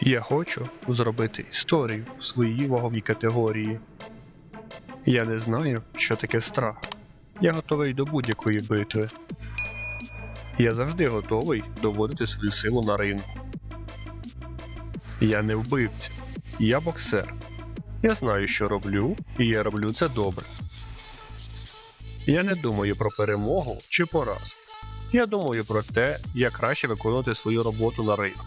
Я хочу зробити історію в своїй ваговій категорії. Я не знаю, що таке страх. Я готовий до будь-якої битви. Я завжди готовий доводити свою силу на ринку. Я не вбивця, я боксер. Я знаю, що роблю, і я роблю це добре. Я не думаю про перемогу чи поразку. Я думаю про те, як краще виконувати свою роботу на ринку.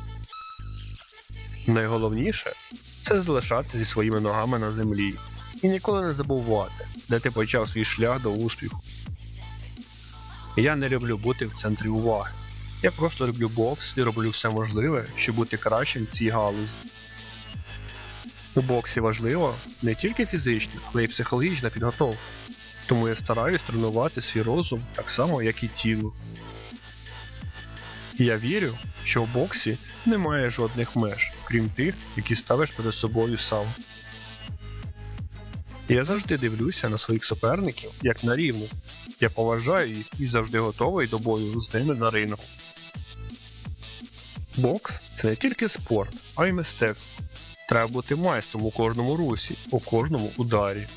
Найголовніше це залишатися зі своїми ногами на землі і ніколи не забувати, де ти почав свій шлях до успіху. Я не люблю бути в центрі уваги. Я просто люблю бокс і роблю все можливе, щоб бути кращим в цій галузі. У боксі важливо не тільки фізична, але й психологічна підготовка. Тому я стараюсь тренувати свій розум так само, як і тіло. Я вірю, що в боксі немає жодних меж, крім тих, які ставиш перед собою сам. Я завжди дивлюся на своїх суперників як на рівних. Я поважаю їх і завжди готовий до бою з ними на ринку. Бокс це не тільки спорт, а й мистецтво. Треба бути майстром у кожному русі, у кожному ударі.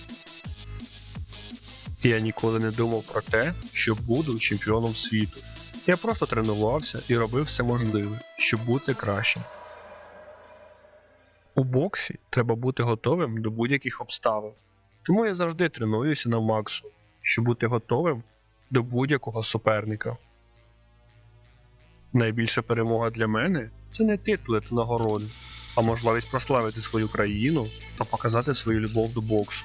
Я ніколи не думав про те, що буду чемпіоном світу. Я просто тренувався і робив все можливе, щоб бути кращим. У боксі треба бути готовим до будь-яких обставин. Тому я завжди тренуюся на максу, щоб бути готовим до будь-якого суперника. Найбільша перемога для мене це не титули та нагороди, а можливість прославити свою країну та показати свою любов до боксу.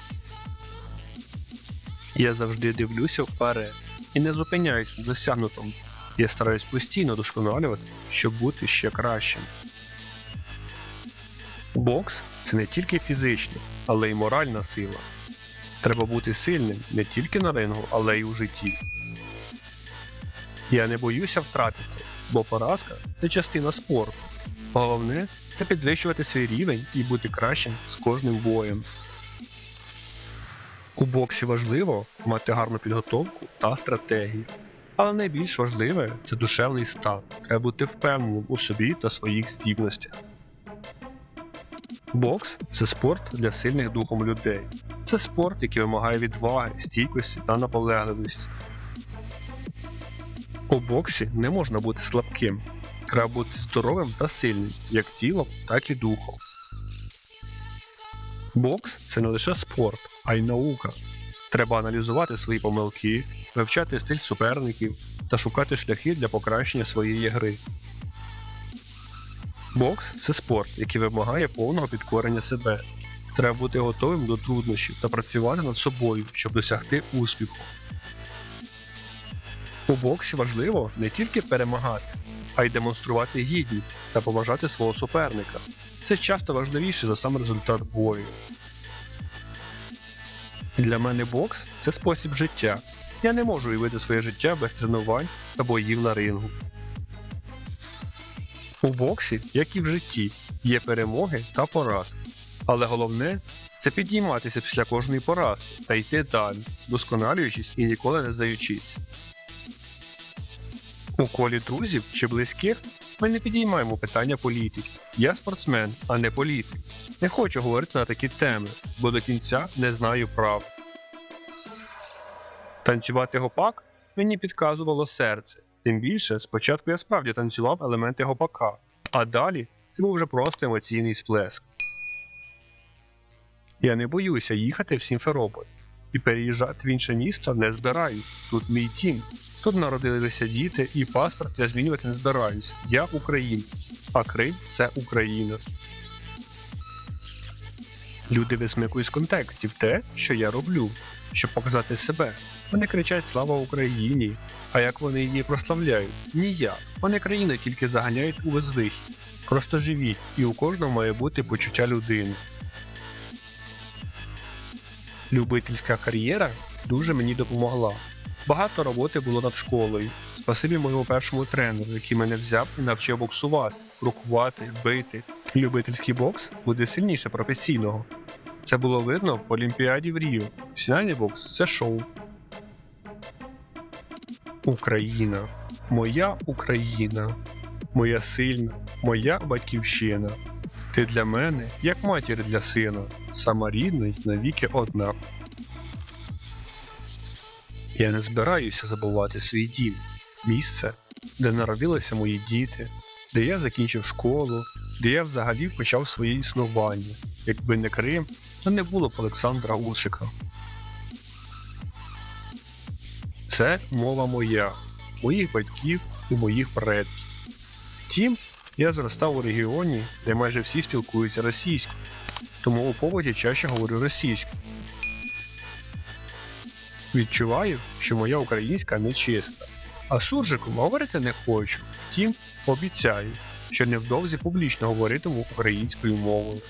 Я завжди дивлюся вперед і не зупиняюсь на досягнутому. Я стараюсь постійно досконалювати, щоб бути ще кращим. Бокс це не тільки фізична, але й моральна сила. Треба бути сильним не тільки на рингу, але й у житті. Я не боюся втратити, бо поразка це частина спорту. Головне це підвищувати свій рівень і бути кращим з кожним боєм. У боксі важливо мати гарну підготовку та стратегію. Але найбільш важливе це душевний стан. Треба бути впевненим у собі та своїх здібностях. Бокс це спорт для сильних духом людей. Це спорт, який вимагає відваги, стійкості та наполегливості. У боксі не можна бути слабким. Треба бути здоровим та сильним, як тілом, так і духом. Бокс це не лише спорт, а й наука. Треба аналізувати свої помилки, вивчати стиль суперників та шукати шляхи для покращення своєї гри. Бокс це спорт, який вимагає повного підкорення себе. Треба бути готовим до труднощів та працювати над собою, щоб досягти успіху. У боксі важливо не тільки перемагати, а й демонструвати гідність та поважати свого суперника. Це часто важливіше за сам результат бою. Для мене бокс це спосіб життя. Я не можу уявити своє життя без тренувань та боїв на рингу. У боксі, як і в житті, є перемоги та поразки. Але головне це підійматися після кожної поразки та йти далі, досконалюючись і ніколи не здаючись. У колі друзів чи близьких ми не підіймаємо питання політики. Я спортсмен, а не політик. Не хочу говорити на такі теми, бо до кінця не знаю прав. Танцювати гопак мені підказувало серце. Тим більше, спочатку я справді танцював елементи гопака, а далі це був вже просто емоційний сплеск. Я не боюся їхати в Сімферополь і переїжджати в інше місто не збираюсь. Тут мій дім. Тут народилися діти, і паспорт я змінювати не збираюсь. Я українець, а Крим це Україна. Люди висмикують з контекстів те, що я роблю, щоб показати себе. Вони кричать Слава Україні! А як вони її прославляють? Ніяк. Вони країну тільки заганяють у безвихідь. Просто живіть, і у кожного має бути почуття людини. Любительська кар'єра дуже мені допомогла. Багато роботи було над школою. Спасибі моєму першому тренеру, який мене взяв і навчив боксувати, рукувати, бити. Любительський бокс буде сильніше професійного. Це було видно в Олімпіаді в Ріо. Фінальний бокс це шоу. Україна. Моя Україна. моя сильна, моя батьківщина. Ти для мене, як матір для сина, сама рідна й навіки одна. Я не збираюся забувати свій дім, місце, де народилися мої діти, де я закінчив школу, де я взагалі почав своє існування. Якби не Крим, то не було б Олександра Усика. Це мова моя, моїх батьків і моїх предків. Втім, я зростав у регіоні, де майже всі спілкуються російською, тому у побуті чаще говорю російською. Відчуваю, що моя українська нечиста, а суржиком говорити не хочу. Втім, обіцяю, що невдовзі публічно говоритиму українською мовою.